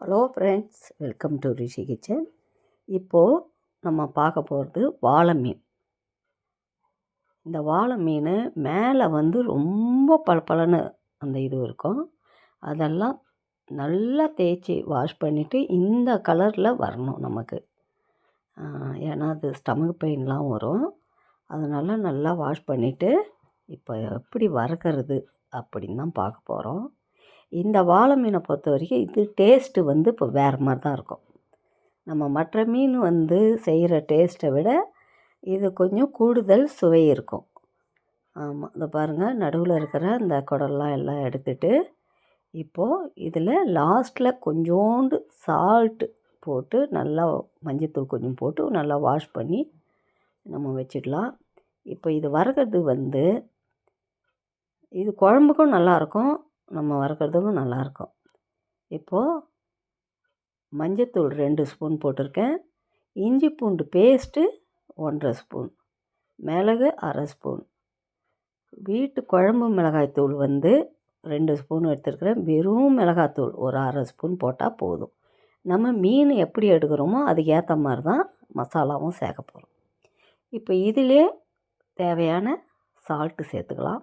Hello friends welcome to Rishi kitchen இப்போது நம்ம பார்க்க போகிறது வாழை மீன் இந்த வாழை மீன் மேலே வந்து ரொம்ப பளபளன்னு அந்த இது இருக்கும். அதெல்லாம் நல்லா தேய்ச்சி வாஷ் பண்ணிவிட்டு இந்த கலரில் வரணும் நமக்கு. ஏன்னா அது ஸ்டமக் பெயின்லாம் வரும். அதனால் நல்லா வாஷ் பண்ணிவிட்டு இப்போ எப்படி வறுக்கிறது அப்படின்னு தான் பார்க்க போகிறோம் இந்த வாழை மீனை பொறுத்த வரைக்கும் இது டேஸ்ட்டு வந்து இப்போ வேறு மாதிரி தான் இருக்கும். நம்ம மற்ற மீன் வந்து செய்கிற டேஸ்ட்டை விட இது கொஞ்சம் கூடுதல் சுவை இருக்கும். ஆமாம் இதை பாருங்கள் நடுவில் இருக்கிற இந்த குடல்லாம் எல்லாம் எடுத்துட்டு இப்போது இதில் லாஸ்ட்டில் கொஞ்சோண்டு சால்ட்டு போட்டு நல்லா மஞ்சத்தூள் கொஞ்சம் போட்டு நல்லா வாஷ் பண்ணி நம்ம வச்சிடலாம். இப்போ இது வறுக்கிறது வந்து இது குழம்புக்கும் நல்லாயிருக்கும் நம்ம வறுக்கிறதுக்கும் நல்லாயிருக்கும். இப்போது மஞ்சத்தூள் ரெண்டு ஸ்பூன் போட்டிருக்கேன். இஞ்சி பூண்டு பேஸ்ட்டு ஒன்றரை ஸ்பூன். மிளகு அரை ஸ்பூன். வீட்டு குழம்பு மிளகாய்த்தூள் வந்து ரெண்டு ஸ்பூன் எடுத்துருக்குறேன். வெறும் மிளகாத்தூள் ஒரு அரை ஸ்பூன் போட்டால் போதும். நம்ம மீன் எப்படி எடுக்கிறோமோ அதுக்கு ஏற்ற மாதிரி தான் மசாலாவும் சேர்க்க போகிறோம் இப்போ இதிலே தேவையான சால்ட்டு சேர்த்துக்கலாம்.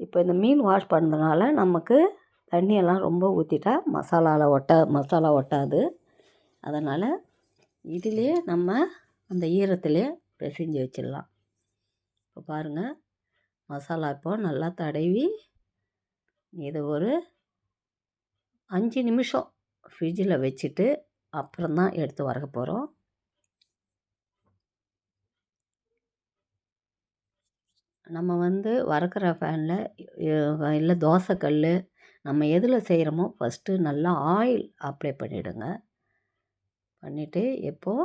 இப்போ இந்த மீன் வாஷ் பண்ணதுனால நமக்கு தண்ணியெல்லாம் ரொம்ப ஊற்றிட்டா மசாலாவில் ஒட்ட மசாலா ஒட்டாது. அதனால் இதிலே நம்ம அந்த ஈரத்திலே பிசைஞ்சு வச்சிடலாம். இப்போ பாருங்கள் மசாலா இப்போ நல்லா தடவி இதை ஒரு அஞ்சு நிமிஷம் ஃப்ரிட்ஜில் வச்சுட்டு அப்புறம் தான் எடுத்து வரக்க போகிறோம் நம்ம வந்து வறுக்கிற ஃபேனில் இல்லை தோசைக்கல் நம்ம எதில் செய்கிறோமோ ஃபஸ்ட்டு நல்லா ஆயில் அப்ளை பண்ணிவிடுங்க பண்ணிவிட்டு எப்போது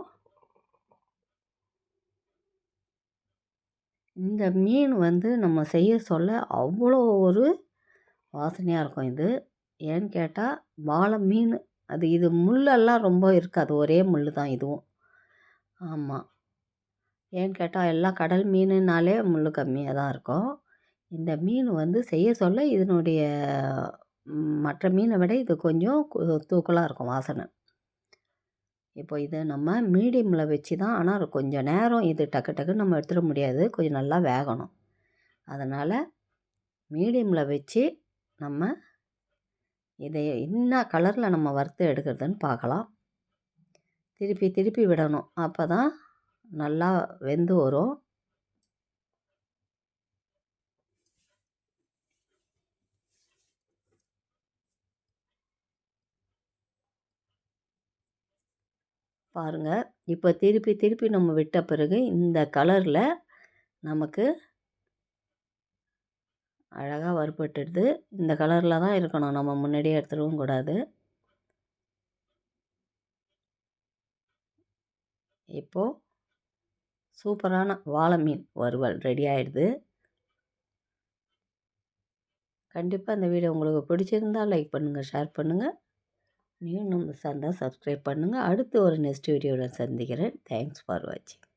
இந்த மீன் வந்து நம்ம செய்ய சொல்ல அவ்வளோ ஒரு வாசனையாக இருக்கும் இது. ஏன்னு கேட்டால் வாழை மீன் அது இது முள்ளெல்லாம் ரொம்ப இருக்காது ஒரே முள் தான் இதுவும். ஆமாம் ஏன்னு கேட்டால் எல்லாம் கடல் மீனுனாலே முள் கம்மியாக தான் இருக்கும். இந்த மீன் வந்து செய்ய சொல்ல இதனுடைய மற்ற மீனை விட இது கொஞ்சம் தூக்கலாக இருக்கும் வாசனை. இப்போ இதை நம்ம மீடியமில் வச்சு தான் ஆனால் கொஞ்சம் நேரம் இது டக்கு டக்குன்னு நம்ம எடுத்துட முடியாது. கொஞ்சம் நல்லா வேகணும். அதனால் மீடியமில் வச்சு நம்ம இதை என்ன கலரில் நம்ம வறுத்து எடுக்கிறதுன்னு பார்க்கலாம். திருப்பி திருப்பி விடணும். அப்போ தான் நல்லா வெந்து வரும். பாருங்கள் இப்போ திருப்பி திருப்பி நம்ம விட்ட பிறகு இந்த கலரில் நமக்கு அழகாக வறுபட்டுடுது. இந்த கலரில் தான் இருக்கணும். நம்ம முன்னாடியே எடுத்துடவும் கூடாது. இப்போது சூப்பரான வாழை மீன் வறுவல் ரெடி ஆகிடுது கண்டிப்பாக இந்த வீடியோ உங்களுக்கு பிடிச்சிருந்தால் லைக் பண்ணுங்கள் ஷேர் பண்ணுங்கள் நீங்களும் நம்ம சந்தா சப்ஸ்கிரைப் பண்ணுங்கள் அடுத்து ஒரு நெக்ஸ்ட் வீடியோவில் சந்திக்கிறேன். தேங்க்ஸ் ஃபார் வாட்சிங்